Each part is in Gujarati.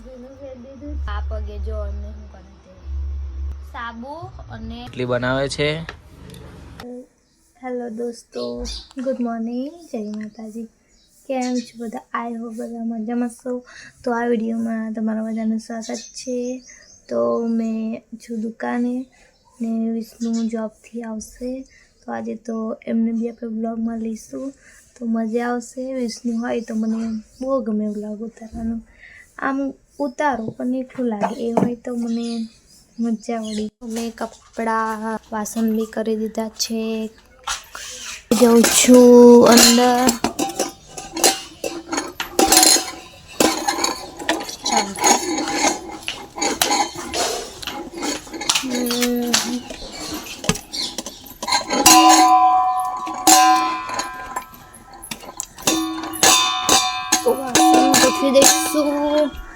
છોકરીનું ફેર દીધું આ પગે જો અમને શું કરે તે સાબુ અને એટલી બનાવે છે. હેલો દોસ્તો ગુડ મોર્નિંગ જય માતાજી. કેમ છો બધા? આઈ હો બધા મજામાં છો. તો આ વિડીયોમાં તમારા બધાનું સ્વાગત છે. તો મેં છું દુકાને ને વિષ્ણુ જોબથી આવશે. તો આજે તો એમને બી આપણે બ્લોગમાં લઈશું. તો મજા આવશે. વિષ્ણુ હોય તો મને બહુ ગમે બ્લોગ ઉતારવાનું. આમ ઉતારો પણ એટલું લાગે એ હોય તો મને મજા વળી મેં કપડાં, વાસણ બી કરી દીધા છે. જાઉં છું અંદર. તો વાસણ ગોઠવી દઈશું. તો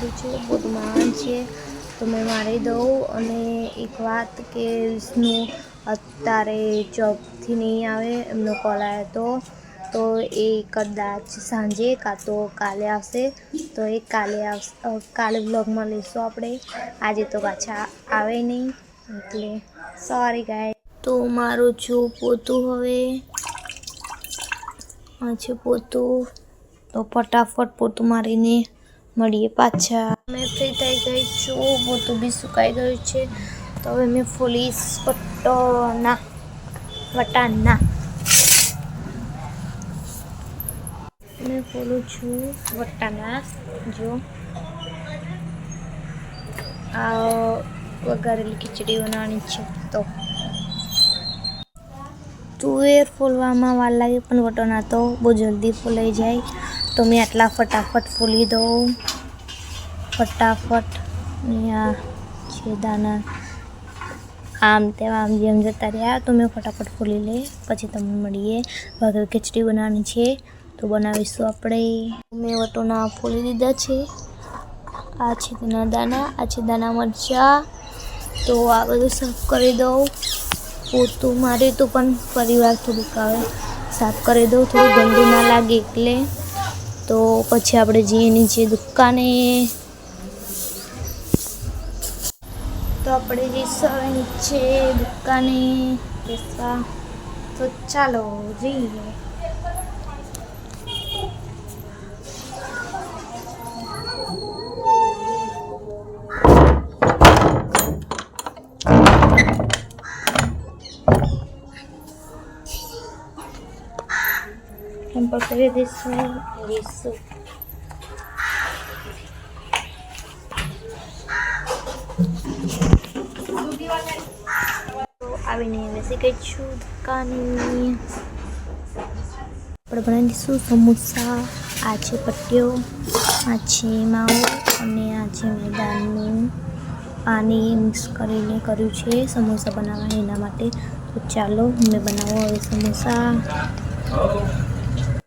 દીધું છે બધું મહાન છે. તો મેં મારી દઉં અને એક વાત કે વિષ્ણુ અત્યારે જોબથી નહીં આવે, એમનો કોલ આવ્યો હતો તો એ કદાચ સાંજે કાં તો કાલે આવશે. તો એ કાલે આવશે કાલે બ્લોગમાં લઈશું આપણે. આજે તો પાછા આવે નહીં, એટલે સોરી ગાય તો મારું છું પોતું હવે. આ પોતું. તો ફટાફટ પોતું મારીને મળીએ પાછા. મેં ફ્રી થઈ ગઈ છું પોતું બી સુકાઈ ગયું છે. તો હવે મેં ફોલીસ પટ્ટો ના વટાના મેં ફોલું છું વટાના જો. આ વઘારેલી ખીચડી બનાવવાની છે તો. તુવેર ફોલવામાં વાર લાગે પણ વટોના તો બહુ જલ્દી ફૂલાઈ જાય. તો મેં આટલા ફટાફટ ફૂલી દઉં. ફટાફટ. અહીંયા છે દાના. આમ તેમ આમ જેમ જતા રહ્યા, તો મેં ફટાફટ ફૂલી લે. પછી તમને મળીએ. વગર ખીચડી બનાવવાની છે, તો બનાવીશું આપણે. મેં વટોના ફૂલી દીધા છે. આ છે તેના દાના, આ છે દાના મરચાં. તો આ બધું સાફ કરી દઉં. પોતું મારે તો પણ પરિવાર થોડુંક આવે. સાફ કરી દઉં, થોડું ગંદુ ના લાગે એટલે. તો પછી આપણે જઈએ નીચે દુકાને. તો આપણે જઈશું નીચે દુકાને. બેસવા તો ચાલો જઈએ. સંપર્ક this દઈશું this તો આવીને બેસી ગઈ છું દુકાને. આપણે બનાવી દઈશું સમોસા, આ છે પટ્ટીઓ, આ છે માવો અને આ છે મેદાનનું. પાણી મિક્સ કરીને કર્યું છે સમોસા બનાવવા એના માટે. તો ચાલો મેં બનાવો હવે સમોસા.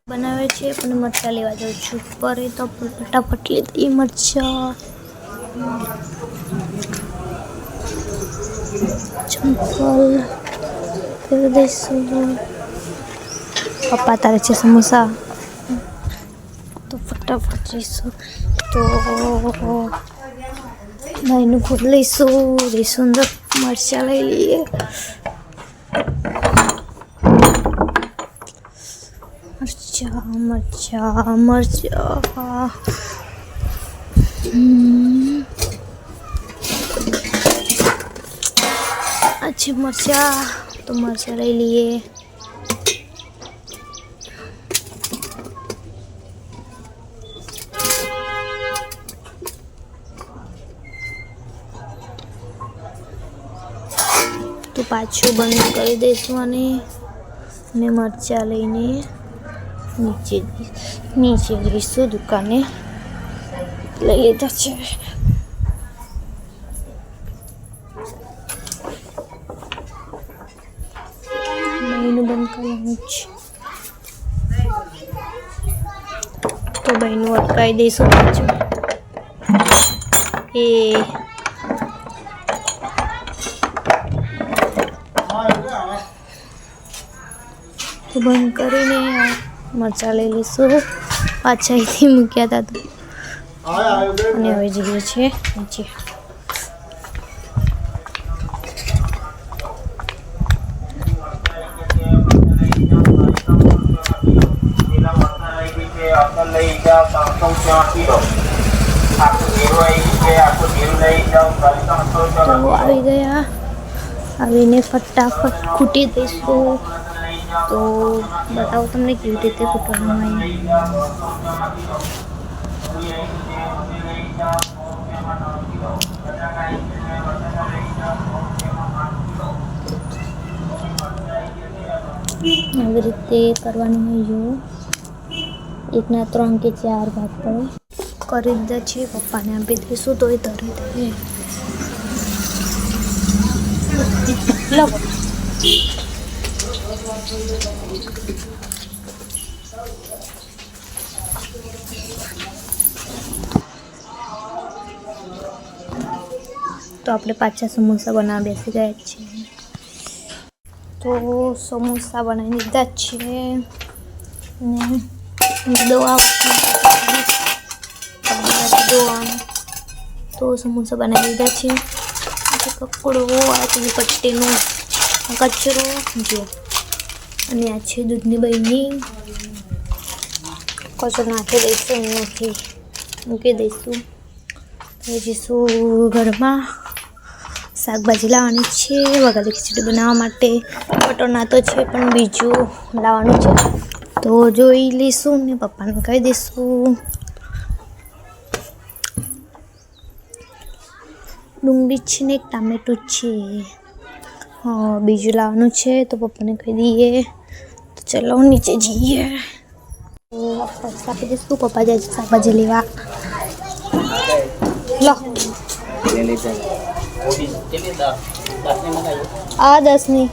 બનાવે છે, પણ મરચાં લેવા જાઉં છું. પર એ તો ફટાફટ લીધી મરચાં. ચંપલ કરી દઈશું. પપ્પા તારે છે સમોસા? તો ફટાફટ જઈશું. તો ભાઈનું ખુદ લઈશું. જઈશું અંદર. મરચાં લઈ લઈએ. મરચા મરચા. છે મરચા. તો મરચા લઈ લઈએ. તો પાછું બંધ કરી દઈશું અને મરચાં લઈને. Nici e grisul duca ne Le e da ce Mai nu bani ca la nici Tu bai nu ar cai મરચાં લઈ લઈશું. પાછા અહીંથી મૂક્યા હતા તો. અને હવે જઈએ છીએ નીચે. આવી ગયા. આવીને ફટાફટ ખૂટી દઈશું. તો બતાવું તમને કેવી રીતે કૂટવાનું આવી રીતે કરવાનું હોય એકના ત્રણ કે ચાર ભાગ પડે કરી દીધા છે. પપ્પાને આપી દઈશું તો એ તરી દે લો. તો આપણે પાછા સમોસા બનાવવા બેસી ગયા છીએ. તો સમોસા બનાવી દીધા છે. ને દવા દવા તો સમોસા બનાવી દીધા છે. કકડો, આ પછી પટ્ટીનો કચરો, જો. અને આ છે દૂધની બહેની કચરો નાખી દઈશું, અહીંયાથી મૂકી દઈશું. તો જઈશું ઘરમાં. શાકભાજી લાવવાની છે વઘારી ખીચડી બનાવવા માટે. વટોના તો છે, પણ બીજું લાવવાનું છે. તો જોઈ લઈશું ને પપ્પાને કહી દઈશું. ડુંગળી છે ને એક, ટામેટું છે. બીજું લાવવાનું છે તો પપ્પાને કહી દઈએ. તો ચલો, નીચે જઈએ. આપી દઈશું પપ્પા જાય શાકભાજી લેવા. લો. આ દસની.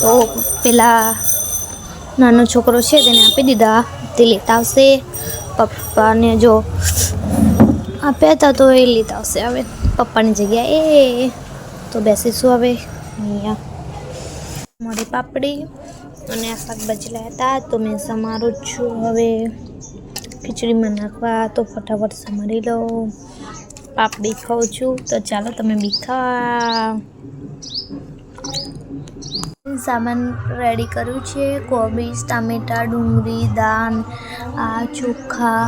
તો પેલા નાનો છોકરો છે તેને આપી દીધા. તે લેતા આવશે. પપ્પાને જો આપ્યા હતા તો એ લેતા આવશે હવે. પપ્પાની જગ્યાએ. તો બેસીશું હવે અહીંયા. મોડી પાપડી અને આ શાકભાજી લાવ્યા હતા, તો મેં સમારું છું. હવે ખીચડીમાં નાખવા, તો ફટાફટ સમારી લો પાપડી ખાઉં છું, તો ચાલો તમે બી ખાવા સામાન રેડી કર્યું છે. કોબીજ, ટામેટાં, ડુંગળી, દાન, આ ચોખા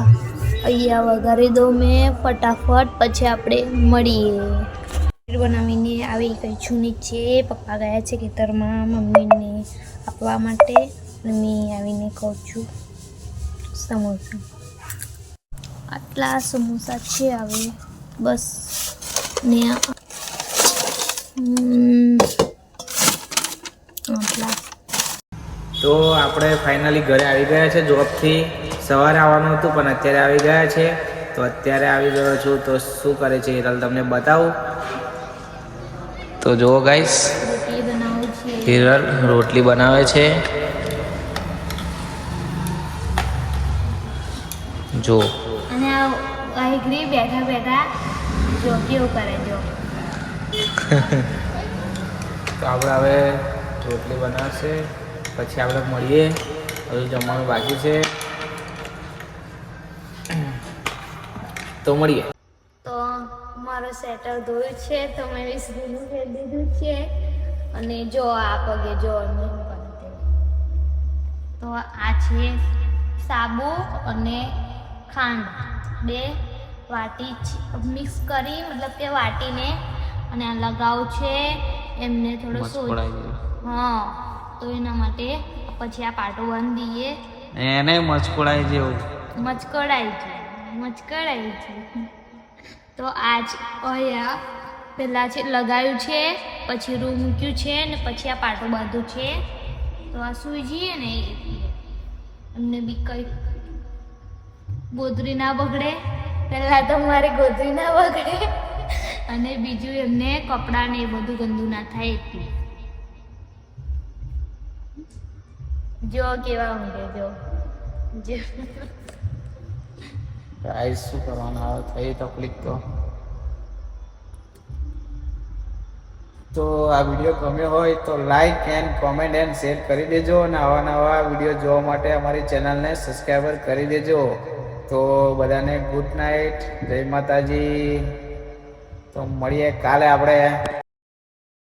અહીંયા વઘારી દો મેં ફટાફટ, પછી આપણે મળીએ. બનાવીને આવી ગઈ છું નીચે. પપ્પા ગયા છે ખેતરમાં મમ્મીને આપવા માટે. મેં આવીને કહું છું સમોસા. આટલા સમોસા છે હવે. બસ ને આ- હમ, આટલા તો આપણે ફાઇનલી ઘરે આવી ગયા છે. જોબથી સવારે આવવાનું હતું પણ અત્યારે આવી ગયા છે. તો અત્યારે આવી ગયો છું. તો શું કરે છે હિરલ? તમને બતાવું? તો જુઓ ગાઈસ હિરલ રોટલી બનાવે છે. જો બેઠા બેઠા જો કેવું કરે જો તો આપણે હવે રોટલી બનાવશે. પછી આપણે મળીએ. હજુ જમવાનું બાકી છે. તો મળીએ. તો મારો સેટર ધોયું છે તો મેં વિસરીનું ફેરી દીધું છે. અને જો આ પગે જો કરું તે. આ છે સાબુ અને ખાંડ. બે વાટી મિક્સ કરી મતલબ કે વાટીને અને આ લગાવ છે. એમને થોડો સોજ હા. તો એના માટે પછી આ પાટો બાંધી દઈએ એને મચકોડાઈ જેવું. મચકડાઈ છે મચકડાઈ છે. તો આજ અહીંયા પહેલાં છે લગાવ્યું છે પછી રૂ મૂક્યું છે ને પછી આ પાટો બાંધ્યું છે. તો આ સૂઈ જઈએ ને એમને બી કંઈ ગોદરી ના બગડે. પહેલાં તો મારી ગોદરી ના બગડે. અને બીજું એમને કપડાં ને એ બધું ગંદુ ના થાય એટલે. જો કેવા ઊંઘે જો. ગાઈસ શું કરવાનું આવે થઈ તકલીફ તો? તો આ વીડિયો ગમ્યો હોય તો like and comment and share કરી દેજો અને આવા નવા વીડિયો જોવા માટે અમારી ચેનલને સબસ્ક્રાઈબર કરી દેજો. તો બધાને ગુડ નાઇટ જય માતાજી. તો મળીએ કાલે આપણે.